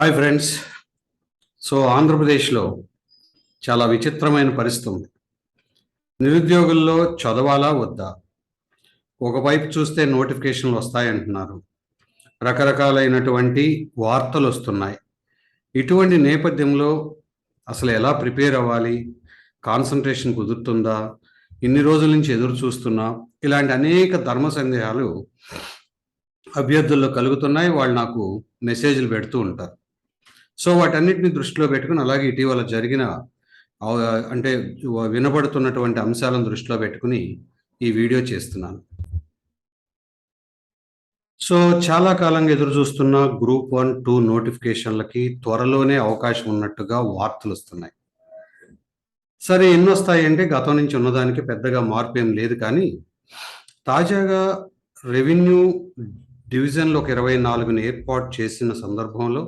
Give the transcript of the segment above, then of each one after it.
Hi friends so ఆంధ్రప్రదేశ్లో చాలా విచిత్రమైన పరిస్థితి ఉంది. నిరుద్యోగుల్లో చదవాలా వద్దా? ఒకవైపు చూస్తే నోటిఫికేషన్లు వస్తాయంటున్నారు రకరకాలైనటువంటి వార్తలు వస్తున్నాయి. ఇటువంటి నేపథ్యంలో అసలు ఎలా ప్రిపేర్ అవ్వాలి? కాన్సన్ట్రేషన్ కుదురుతుందా? ఇన్ని రోజుల నుంచి ఎదురు చూస్తున్నా. ఇలాంటి అనేక ధర్మ సందేహాలు అభ్యర్థుల్లో కలుగుతున్నాయి. వాళ్ళు నాకు మెసేజ్లు పెడుతూ ఉంటారు. సో వాటన్నిటిని దృష్టిలో పెట్టుకుని అలాగే ఇటీవల జరిగిన అంటే వినబడుతున్నటువంటి అంశాలను దృష్టిలో పెట్టుకుని ఈ వీడియో చేస్తున్నాను. సో చాలా కాలంగా ఎదురు చూస్తున్న గ్రూప్ వన్ టూ నోటిఫికేషన్లకి త్వరలోనే అవకాశం ఉన్నట్టుగా వార్తలు వస్తున్నాయి. సరే ఎన్ని వస్తాయి అంటే గతం నుంచి ఉన్నదానికి పెద్దగా మార్పు ఏం లేదు కానీ తాజాగా రెవెన్యూ డివిజన్లో ఒక ఇరవై నాలుగుని ఏర్పాటు చేసిన సందర్భంలో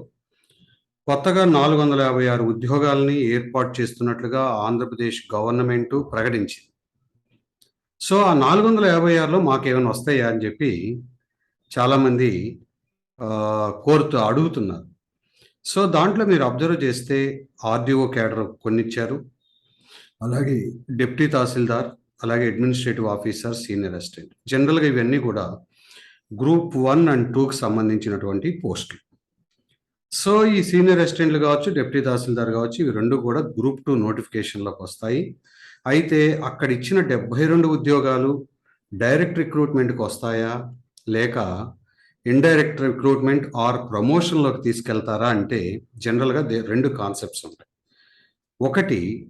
కొత్తగా నాలుగు వందల యాభై ఆరు ఉద్యోగాల్ని ఏర్పాటు చేస్తున్నట్లుగా ఆంధ్రప్రదేశ్ గవర్నమెంట్ ప్రకటించింది. సో ఆ నాలుగు వందల యాభై ఆరులో మాకేమైనా వస్తాయా అని చెప్పి చాలామంది కోరుతూ అడుగుతున్నారు. సో దాంట్లో మీరు అబ్జర్వ్ చేస్తే ఆర్డీఓ క్యాడర్ కొన్ని ఇచ్చారు అలాగే డిప్టీ తహసీల్దార్ అలాగే అడ్మినిస్ట్రేటివ్ ఆఫీసర్ సీనియర్ అసిస్టెంట్. జనరల్గా ఇవన్నీ కూడా గ్రూప్ వన్ అండ్ టూకి సంబంధించినటువంటి పోస్టులు. సో ఈ సీనియర్ అసిస్టెంట్లు కావచ్చు డిప్యూటీ తహసీల్దార్ కావచ్చు ఇవి రెండు కూడా గ్రూప్ టూ నోటిఫికేషన్లోకి వస్తాయి. అయితే అక్కడ ఇచ్చిన డెబ్బై రెండు ఉద్యోగాలు డైరెక్ట్ రిక్రూట్మెంట్కి వస్తాయా? లేక ఇండైరెక్ట్ రిక్రూట్మెంట్ ఆర్ ప్రమోషన్లోకి తీసుకెళ్తారా? అంటే జనరల్గా దే- రెండు కాన్సెప్ట్స్ ఉంటాయి. ఒకటి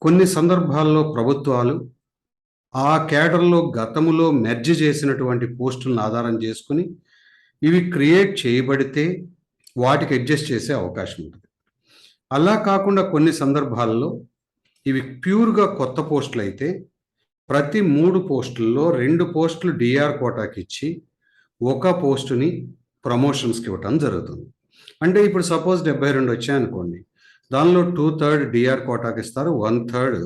కొన్ని సందర్భాల్లో ప్రభుత్వాలు ఆ కేడర్లో గతంలో మెర్జ్ చేసినటువంటి పోస్టులను ఆధారం చేసుకుని ఇవి క్రియేట్ చేయబడితే వాటికి అడ్జస్ట్ చేసే అవకాశం ఉంటుంది. అలా కాకుండా కొన్ని సందర్భాల్లో ఇవి ప్యూర్గా కొత్త పోస్టులు అయితే ప్రతి మూడు పోస్టుల్లో రెండు పోస్టులు డిఆర్ కోటాకి ఇచ్చి ఒక పోస్టుని ప్రమోషన్స్కి ఇవ్వటం జరుగుతుంది. అంటే ఇప్పుడు సపోజ్ డెబ్బై రెండు వచ్చాయనుకోండి దానిలో టూ థర్డ్ డిఆర్ కోటాకి ఇస్తారు వన్ థర్డ్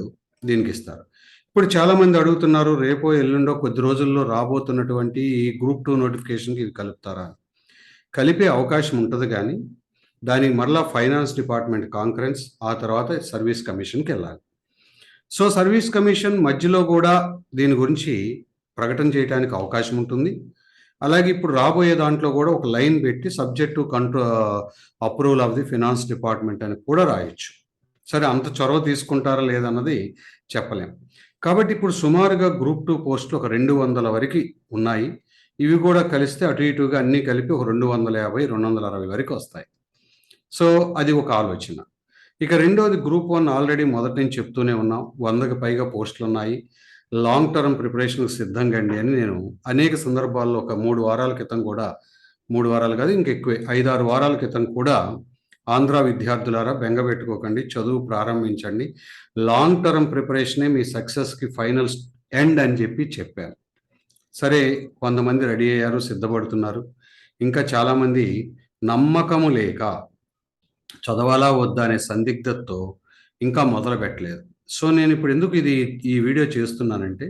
దీనికి ఇస్తారు. ఇప్పుడు చాలామంది అడుగుతున్నారు రేపో ఎల్లుండో కొద్ది రోజుల్లో రాబోతున్నటువంటి ఈ గ్రూప్ టూ నోటిఫికేషన్కి ఇవి కలుపుతారా? కలిపే అవకాశం ఉంటుంది కానీ దానికి మరలా ఫైనాన్స్ డిపార్ట్మెంట్ కాన్ఫరెన్స్ ఆ తర్వాత సర్వీస్ కమిషన్కి వెళ్ళాలి. సో సర్వీస్ కమిషన్ మధ్యలో కూడా దీని గురించి ప్రకటన చేయడానికి అవకాశం ఉంటుంది. అలాగే ఇప్పుడు రాబోయే దాంట్లో కూడా ఒక లైన్ పెట్టి subject to కంట్రో approval of the finance department అని కూడా రాయొచ్చు. సరే అంత చొరవ తీసుకుంటారా లేదన్నది చెప్పలేం. కాబట్టి ఇప్పుడు సుమారుగా గ్రూప్ టూ పోస్టులు ఒక రెండు వందల వరకు ఉన్నాయి. ఇవి కూడా కలిస్తే అటు ఇటుగా అన్నీ కలిపి ఒక రెండు వందల యాభై రెండు వందల అరవై వరకు వస్తాయి. సో అది ఒక ఆలోచన. ఇక రెండోది గ్రూప్ వన్ ఆల్రెడీ మొదటి నుంచి చెప్తూనే ఉన్నాం. వందకు పైగా పోస్టులు ఉన్నాయి. లాంగ్ టర్మ్ ప్రిపరేషన్కి సిద్ధంగా అండి అని నేను అనేక సందర్భాల్లో ఒక మూడు వారాల క్రితం కూడా మూడు వారాలు కాదు ఇంకెక్కువే ఐదారు వారాల క్రితం కూడా ఆంధ్ర విద్యార్థులారా బెంగ పెట్టుకోకండి చదువు ప్రారంభించండి. లాంగ్ టర్మ్ ప్రిపరేషనే మీ సక్సెస్కి ఫైనల్ ఎండ్ అని చెప్పి చెప్పాను సరే కొంతమంది రెడీ అయ్యారు సిద్ధపడుతున్నారు. ఇంకా చాలామంది నమ్మకము లేక చదవాలా వద్దా అనే సందిగ్ధతతో ఇంకా మొదలు పెట్టలేదు సో నేను ఇప్పుడు ఎందుకు ఇది ఈ వీడియో చేస్తున్నానంటే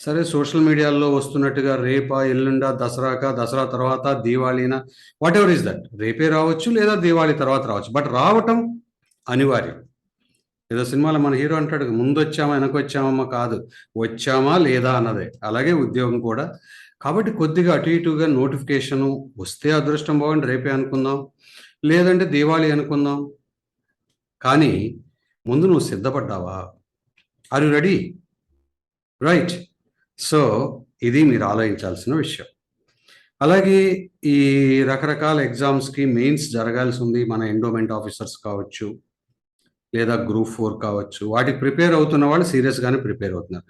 సరే సోషల్ మీడియాలో వస్తున్నట్టుగా రేపా ఎల్లుండా దసరాక దసరా తర్వాత దీవాళీనా వాట్ ఎవర్ ఇస్ దట్ రేపే రావచ్చు లేదా దీవాళీ తర్వాత రావచ్చు. బట్ రావటం అనివార్యం. ఏదో సినిమాలో మన హీరో అంటాడు ముందు వచ్చామా వెనక కాదు వచ్చామా లేదా అన్నదే. అలాగే ఉద్యోగం కూడా. కాబట్టి కొద్దిగా అటు ఇటుగా నోటిఫికేషను వస్తే అదృష్టం బాగుండి రేపే అనుకుందాం. లేదంటే దీవాళి అనుకుందాం. కానీ ముందు నువ్వు సిద్ధపడ్డావా? Are you ready right so ఇది మీరు ఆలోచించాల్సిన విషయం. అలాగే ఈ రకరకాల ఎగ్జామ్స్కి మెయిన్స్ జరగాల్సి ఉంది మన ఎండోమెంట్ ఆఫీసర్స్ కావచ్చు. లేదా గ్రూప్ ఫోర్ కావచ్చు వాటికి ప్రిపేర్ అవుతున్న వాళ్ళు సీరియస్గానే ప్రిపేర్ అవుతున్నారు.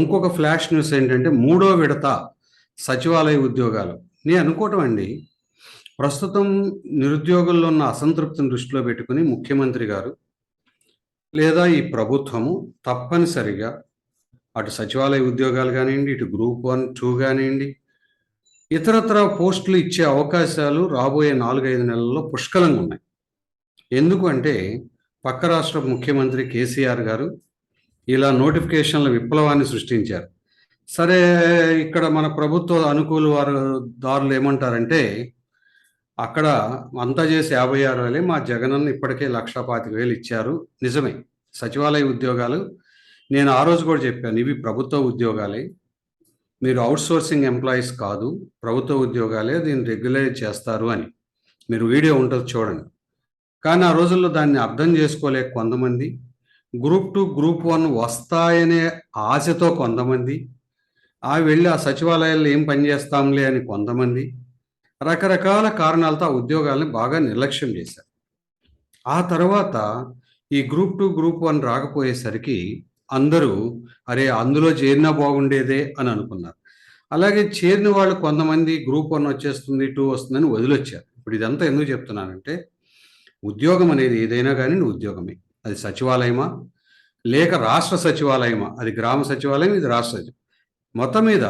ఇంకొక ఫ్లాష్ న్యూస్ ఏంటంటే మూడో విడత సచివాలయ ఉద్యోగాలు. నేను అనుకోవటం అండి ప్రస్తుతం నిరుద్యోగుల్లో ఉన్న అసంతృప్తిని దృష్టిలో పెట్టుకుని ముఖ్యమంత్రి గారు లేదా ఈ ప్రభుత్వము తప్పనిసరిగా అటు సచివాలయ ఉద్యోగాలు కానివ్వండి ఇటు గ్రూప్ వన్ టూ కానివ్వండి ఇతరత్ర పోస్టులు ఇచ్చే అవకాశాలు రాబోయే నాలుగైదు నెలల్లో పుష్కలంగా ఉన్నాయి. ఎందుకు అంటే పక్క రాష్ట్ర ముఖ్యమంత్రి కేసీఆర్ గారు ఇలా నోటిఫికేషన్ల విప్లవాన్ని సృష్టించారు. సరే ఇక్కడ మన ప్రభుత్వ అనుకూల వారు దారులు ఏమంటారంటే అక్కడ అంతా చేసి యాభై ఆరు వేలే మా జగనన్న ఇప్పటికే లక్ష పాతిక వేలు ఇచ్చారు. నిజమే సచివాలయ ఉద్యోగాలు. నేను ఆ రోజు కూడా చెప్పాను ఇవి ప్రభుత్వ ఉద్యోగాలే. మీరు అవుట్సోర్సింగ్ ఎంప్లాయీస్ కాదు ప్రభుత్వ ఉద్యోగాలే దీన్ని రెగ్యులైజ్ చేస్తారు అని. మీరు వీడియో ఉంటుంది చూడండి. కానీ ఆ రోజుల్లో దాన్ని అర్థం చేసుకోలేక కొంతమంది గ్రూప్ టూ గ్రూప్ వన్ వస్తాయనే ఆశతో కొంతమంది ఆ వెళ్ళి ఆ సచివాలయాల్లో ఏం పని చేస్తాంలే అని కొంతమంది రకరకాల కారణాలతో ఆ ఉద్యోగాల్ని బాగా నిర్లక్ష్యం చేశారు. ఆ తర్వాత ఈ గ్రూప్ టూ గ్రూప్ వన్ రాకపోయేసరికి అందరూ అరే అందులో చేరినా బాగుండేదే అని అనుకున్నారు. అలాగే చేరిన వాళ్ళు కొంతమంది గ్రూప్ వన్ వచ్చేస్తుంది టూ వస్తుందని వదిలొచ్చారు. ఇప్పుడు ఇదంతా ఎందుకు చెప్తున్నానంటే ఉద్యోగం అనేది ఏదైనా కానీ ఉద్యోగమే. అది సచివాలయమా? లేక రాష్ట్ర సచివాలయమా? అది గ్రామ సచివాలయం ఇది రాష్ట్ర సచివాలయం మొత్తం మీద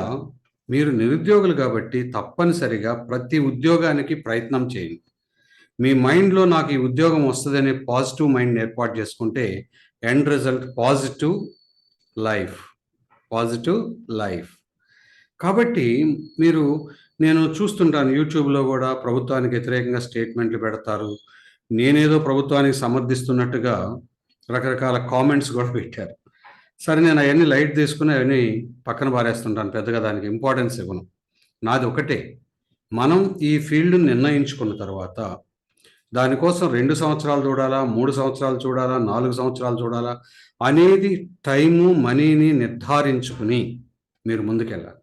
మీరు నిరుద్యోగులు కాబట్టి తప్పనిసరిగా ప్రతి ఉద్యోగానికి ప్రయత్నం చేయండి. మీ మైండ్లో నాకు ఈ ఉద్యోగం వస్తుందనే పాజిటివ్ మైండ్ ఏర్పాటు చేసుకుంటే end result positive life. Positive life. కాబట్టి మీరు నేను చూస్తుంటాను యూట్యూబ్లో కూడా ప్రభుత్వానికి వ్యతిరేకంగా స్టేట్మెంట్లు పెడతారు. నేనేదో ప్రభుత్వానికి సమర్థిస్తున్నట్టుగా రకరకాల కామెంట్స్ కూడా పెట్టారు. సరే నేను అవన్నీ లైట్ తీసుకుని అవన్నీ పక్కన పారేస్తుంటాను. పెద్దగా దానికి ఇంపార్టెన్స్ ఇవ్వను. నాది ఒకటే. మనం ఈ ఫీల్డ్ని నిర్ణయించుకున్న తర్వాత దానికోసం రెండు సంవత్సరాలు చూడాలా మూడు సంవత్సరాలు చూడాలా నాలుగు సంవత్సరాలు చూడాలా అనేది టైము మనీని నిర్ధారించుకుని మీరు ముందుకెళ్ళాలి.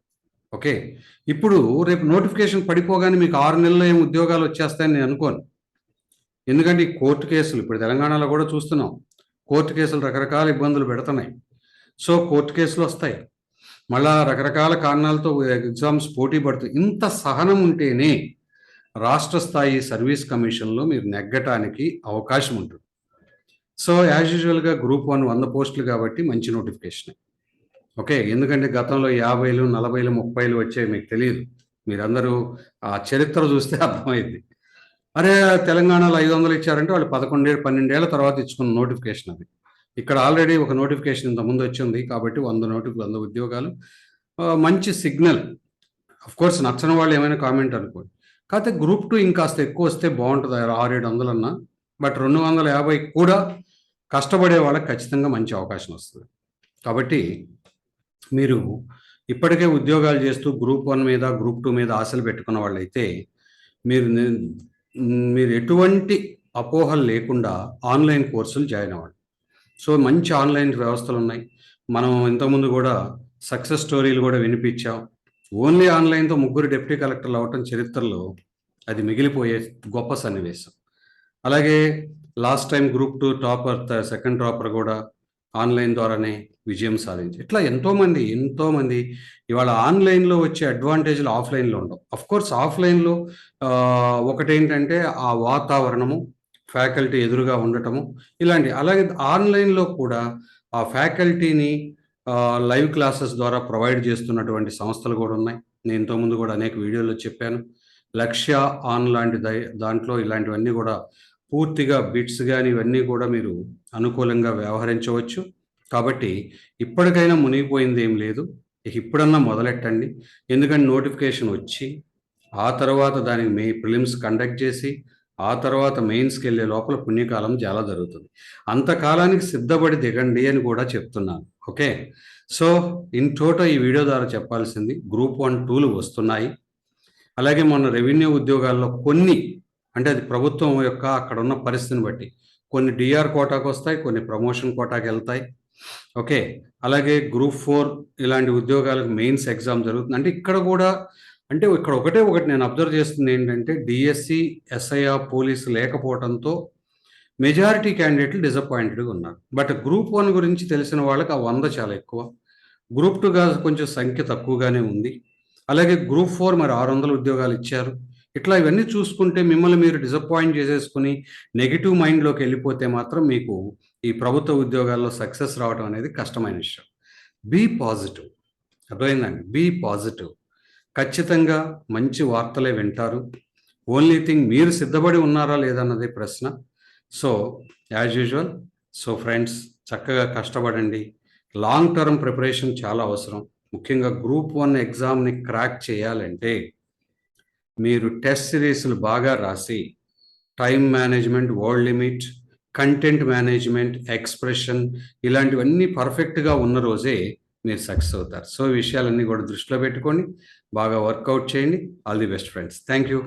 ఓకే? ఇప్పుడు రేపు నోటిఫికేషన్ పడిపోగానే మీకు ఆరు నెలల్లో ఏం ఉద్యోగాలు వచ్చేస్తాయని నేను అనుకోను. ఎందుకంటే ఈ కోర్టు కేసులు ఇప్పుడు తెలంగాణలో కూడా చూస్తున్నాం కోర్టు కేసులు రకరకాల ఇబ్బందులు పెడుతున్నాయి. సో కోర్టు కేసులు వస్తాయి. మళ్ళా రకరకాల కారణాలతో ఎగ్జామ్స్ పోటీ పడుతుంది ఇంత సహనం ఉంటేనే రాష్ట్ర స్థాయి సర్వీస్ కమిషన్లో మీరు నెగ్గటానికి అవకాశం ఉంటుంది. సో యాజ్ యూజువల్గా గ్రూప్ వన్ వంద పోస్టులు కాబట్టి మంచి నోటిఫికేషన్. ఓకే ఎందుకంటే గతంలో యాభైలు నలభైలు ముప్పైలు వచ్చాయి మీకు తెలియదు మీరందరూ ఆ చరిత్ర చూస్తే అర్థమైంది. అరే తెలంగాణలో ఐదు వందలు ఇచ్చారంటే వాళ్ళు పదకొండేళ్ళు పన్నెండేళ్ళ తర్వాత ఇచ్చుకున్న నోటిఫికేషన్ అది. ఇక్కడ ఆల్రెడీ ఒక నోటిఫికేషన్ ఇంత ముందు వచ్చింది కాబట్టి వంద నోటి వంద ఉద్యోగాలు. మంచి సిగ్నల్. అఫ్ కోర్స్ నచ్చని వాళ్ళు ఏమైనా కామెంట్ అనుకోండి. కాకపోతే గ్రూప్ టూ ఇంకాస్త ఎక్కువ వస్తే బాగుంటుంది ఆరు ఏడు వందలన్నా. బట్ రెండు వందల యాభై కూడా కష్టపడే వాళ్ళకి ఖచ్చితంగా మంచి అవకాశం వస్తుంది. కాబట్టి మీరు ఇప్పటికే ఉద్యోగాలు చేస్తూ గ్రూప్ వన్ మీద గ్రూప్ టూ మీద ఆశలు పెట్టుకున్న వాళ్ళైతే మీరు మీరు ఎటువంటి అపోహలు లేకుండా ఆన్లైన్ కోర్సులు జాయిన్ అవ్వండి. సో మంచి ఆన్లైన్ వ్యవస్థలు ఉన్నాయి. మనం ఇంతకుముందు కూడా సక్సెస్ స్టోరీలు కూడా వినిపించాం. ఓన్లీ ఆన్లైన్తో ముగ్గురు డిప్యూటీ కలెక్టర్లు అవ్వటం చరిత్రలో అది మిగిలిపోయే గొప్ప సన్నివేశం. అలాగే last time group two topper second topper కూడా ఆన్లైన్ ద్వారానే విజయం సాధించి. ఇట్లా ఎంతోమంది ఎంతోమంది ఇవాళ ఆన్లైన్లో వచ్చే అడ్వాంటేజ్లు ఆఫ్లైన్లో ఉండవు. అఫ్కోర్స్ ఆఫ్లైన్లో ఒకటేంటంటే ఆ వాతావరణము ఫ్యాకల్టీ ఎదురుగా ఉండటము ఇలాంటి. అలాగే ఆన్లైన్లో కూడా ఆ ఫ్యాకల్టీని లైవ్ క్లాసెస్ ద్వారా ప్రొవైడ్ చేస్తున్నటువంటి సంస్థలు కూడా ఉన్నాయి. నేను ఇంతకుముందు కూడా అనేక వీడియోలో చెప్పాను. లక్ష్య ఆన్ లాంటి దాంట్లో ఇలాంటివన్నీ కూడా పూర్తిగా బిట్స్ కానీ ఇవన్నీ కూడా మీరు అనుకూలంగా వ్యవహరించవచ్చు. కాబట్టి ఇప్పటికైనా మునిగిపోయింది ఏం లేదు. ఇప్పుడన్నా మొదలెట్టండి. ఎందుకంటే నోటిఫికేషన్ వచ్చి ఆ తర్వాత దానికి మే ప్రిలిమ్స్ కండక్ట్ చేసి ఆ తర్వాత మెయిన్స్కి వెళ్ళే లోపల పుణ్యకాలం చాలా జరుగుతుంది. అంతకాలానికి సిద్ధపడి దిగండి అని కూడా చెప్తున్నాను. ఓకే? సో ఇన్ టోటల్ ఈ వీడియో ద్వారా చెప్పాల్సింది గ్రూప్ వన్ టూలు వస్తున్నాయి. అలాగే మొన్న రెవెన్యూ ఉద్యోగాల్లో కొన్ని అంటే అది ప్రభుత్వం యొక్క అక్కడ ఉన్న పరిస్థితిని బట్టి. కొన్ని డిఆర్ కోటాకు వస్తాయి కొన్ని ప్రమోషన్ కోటాకి వెళ్తాయి. ఓకే. అలాగే గ్రూప్ ఫోర్ ఇలాంటి ఉద్యోగాలకు మెయిన్స్ ఎగ్జామ్ జరుగుతుంది. అంటే ఇక్కడ కూడా అంటే ఇక్కడ ఒకటే ఒకటి నేను అబ్జర్వ్ చేస్తుంది ఏంటంటే డిఎస్సి ఎస్ఐఆర్ పోలీసు లేకపోవడంతో మెజారిటీ క్యాండిడేట్లు డిసప్పాయింటెడ్గా ఉన్నారు. బట్ గ్రూప్ వన్ గురించి తెలిసిన వాళ్ళకి ఆ వంద చాలా ఎక్కువ. గ్రూప్ టూగా కొంచెం సంఖ్య తక్కువగానే ఉంది. అలాగే గ్రూప్ ఫోర్ మరి ఆరు వందల ఉద్యోగాలు ఇచ్చారు. ఇట్లా ఇవన్నీ చూసుకుంటే మిమ్మల్ని మీరు డిసప్పాయింట్ చేసేసుకుని నెగిటివ్ మైండ్లోకి వెళ్ళిపోతే మాత్రం మీకు ఈ ప్రభుత్వ ఉద్యోగాల్లో సక్సెస్ రావడం అనేది కష్టమైన విషయం. బీ పాజిటివ్ అర్థమైందండి? బీ పాజిటివ్ ఖచ్చితంగా మంచి వార్తలే వింటారు. ఓన్లీ థింగ్ మీరు సిద్ధపడి ఉన్నారా లేదన్నది ప్రశ్న. So as usual so friends చక్కగా కష్టపడండి. లాంగ్ టర్మ్ ప్రిపరేషన్ చాలా అవసరం. ముఖ్యంగా గ్రూప్ వన్ ఎగ్జామ్ని క్రాక్ చేయాలంటే మీరు టెస్ట్ సిరీస్లు బాగా రాసి time management word limit content management expression ఇలాంటివన్నీ పర్ఫెక్ట్గా ఉన్న రోజే మీరు సక్సెస్ అవుతారు. సో విషయాలన్నీ కూడా దృష్టిలో పెట్టుకొని బాగా వర్కౌట్ చేయండి. All the best friends. Thank you